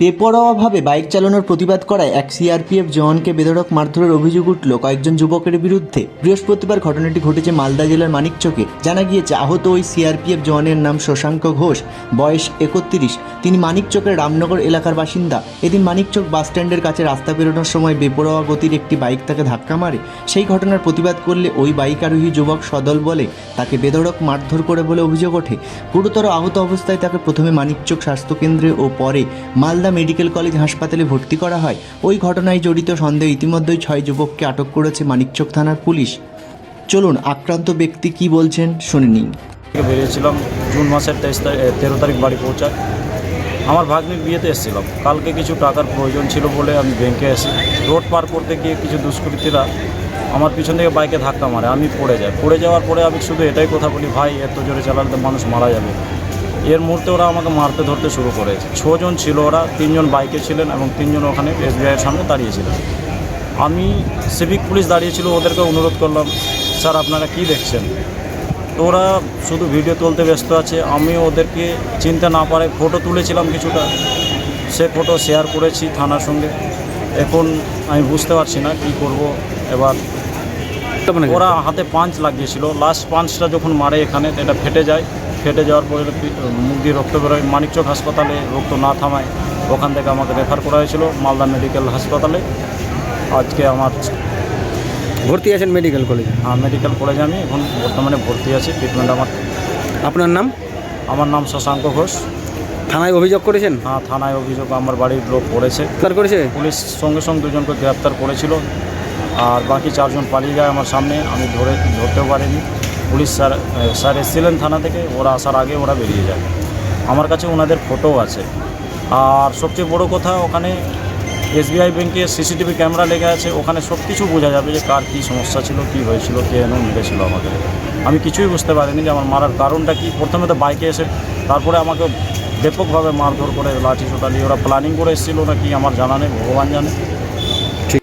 বেপরোয়াভাবে bike চালানোর প্রতিবাদ করায় এক সিআরপিএফ জওয়ানকে বেধড়ক মারধরের অভিযোগ উঠল কয়েকজন যুবকের বিরুদ্ধে। বৃহস্পতিবার ঘটনাটি ঘটেছে মালদা জেলার মানিকচকে। জানা গিয়েছে, আহত ওই সিআরপিএফ জওয়ানের নাম শশাঙ্ক ঘোষ, বয়স একত্রিশ। তিনি মানিকচকের রামনগর এলাকার বাসিন্দা। এদিন মানিকচক বাসস্ট্যান্ডের কাছে রাস্তা বেরোনোর সময় বেপরোয়া গতির একটি বাইক তাকে ধাক্কা মারে। সেই ঘটনার প্রতিবাদ করলে ওই বাইক আরোহী যুবক সদল বলে তাকে বেধড়ক মারধর করে বলে অভিযোগ ওঠে। গুরুতর আহত অবস্থায় তাকে প্রথমে মানিকচক স্বাস্থ্যকেন্দ্রে ও পরে মালদা মেডিকেল কলেজ হাসপাতালে ভর্তি করা হয়। ওই ঘটনায় জড়িত সন্দেহে ইতিমধ্যেই ছয় যুবককে আটক করেছে মানিকচক থানার পুলিশ। চলুন, আক্রান্ত ব্যক্তি কি বলছেন শুনে নিন। বেরিয়েছিলাম, জুন মাসের তেইশ তেরো তারিখ বাড়ি পৌঁছায়। আমার ভাগ্নির বিয়েতে এসেছিলাম। কালকে কিছু টাকার প্রয়োজন ছিল বলে আমি ব্যাংকে এসি রোড পার করতে গিয়ে কিছু দুষ্কৃতীরা আমার পিছন থেকে বাইকে ধাক্কা মারে। আমি পড়ে যাই। পড়ে যাওয়ার পরে আমি শুধু এটাই কথা বলি, ভাই, এত জোরে চালালে তো মানুষ মারা যাবে। এর মুহূর্তে ওরা আমাকে মারতে ধরতে শুরু করে। ছজন ছিল ওরা, তিনজন বাইকে ছিলেন এবং তিনজন ওখানে এসবিআইয়ের সামনে দাঁড়িয়েছিলেন। আমি সিভিক পুলিশ দাঁড়িয়েছিল, ওদেরকে অনুরোধ করলাম, স্যার, আপনারা কি দেখছেন? তো ওরা শুধু ভিডিও তুলতে ব্যস্ত আছে। আমি ওদেরকে চিনতে না পারে ফটো তুলেছিলাম কিছুটা। সে ফটো শেয়ার করেছি থানার সঙ্গে। এখন আমি বুঝতে পারছি না কি করব। এবার ওরা হাতে পাঞ্চ লাগিয়েছিল। লাস্ট পাঞ্চটা যখন মারে এখানে এটা ফেটে যায়। ফেটে যাওয়ার পরে মুখ দিয়ে রক্ত বেরোয়। মানিকচক হাসপাতালে রক্ত না থামায় ওখান থেকে আমাকে রেফার করা হয়েছিল মালদা মেডিকেল হাসপাতালে। আজকে আমার ভর্তি আছেন মেডিকেল কলেজে হ্যাঁ মেডিকেল কলেজে আমি এখন বর্তমানে ভর্তি আছি। ট্রিটমেন্ট আমার আপনার নাম? আমার নাম শশাঙ্ক ঘোষ। থানায় অভিযোগ করেছেন? হ্যাঁ থানায় অভিযোগ আমার বাড়ির লোক করেছে। করেছে? পুলিশ সঙ্গে সঙ্গে দুজনকে গ্রেপ্তার করেছিল। আর বাকি চারজন পালিয়ে যায় আমার সামনে। আমি ধরে ধরতেও পারিনি। পুলিশ স্যার স্যার এসেছিলেন থানা থেকে, ওরা আসার আগে ওরা বেরিয়ে যায়। আমার কাছে ওনাদের ফটো আছে। আর সবচেয়ে বড় কথা, ওখানে এসবিআই ব্যাংকে সিসিটিভি ক্যামেরা লেগে আছে। ওখানে সব কিছু বোঝা যাবে যে কার কী সমস্যা ছিল, কী হয়েছিল, কে এনে মেরেছিল আমাকে। আমি কিছুই বুঝতে পারিনি যে আমার মারার কারণটা কি। প্রথমে তো বাইকে এসে, তারপরে আমাকে ব্যাপকভাবে মারধর করে লাঠি নিয়ে ওরা প্ল্যানিং করে এসেছিল না কি আমার জানা নেই, ভগবান জানে।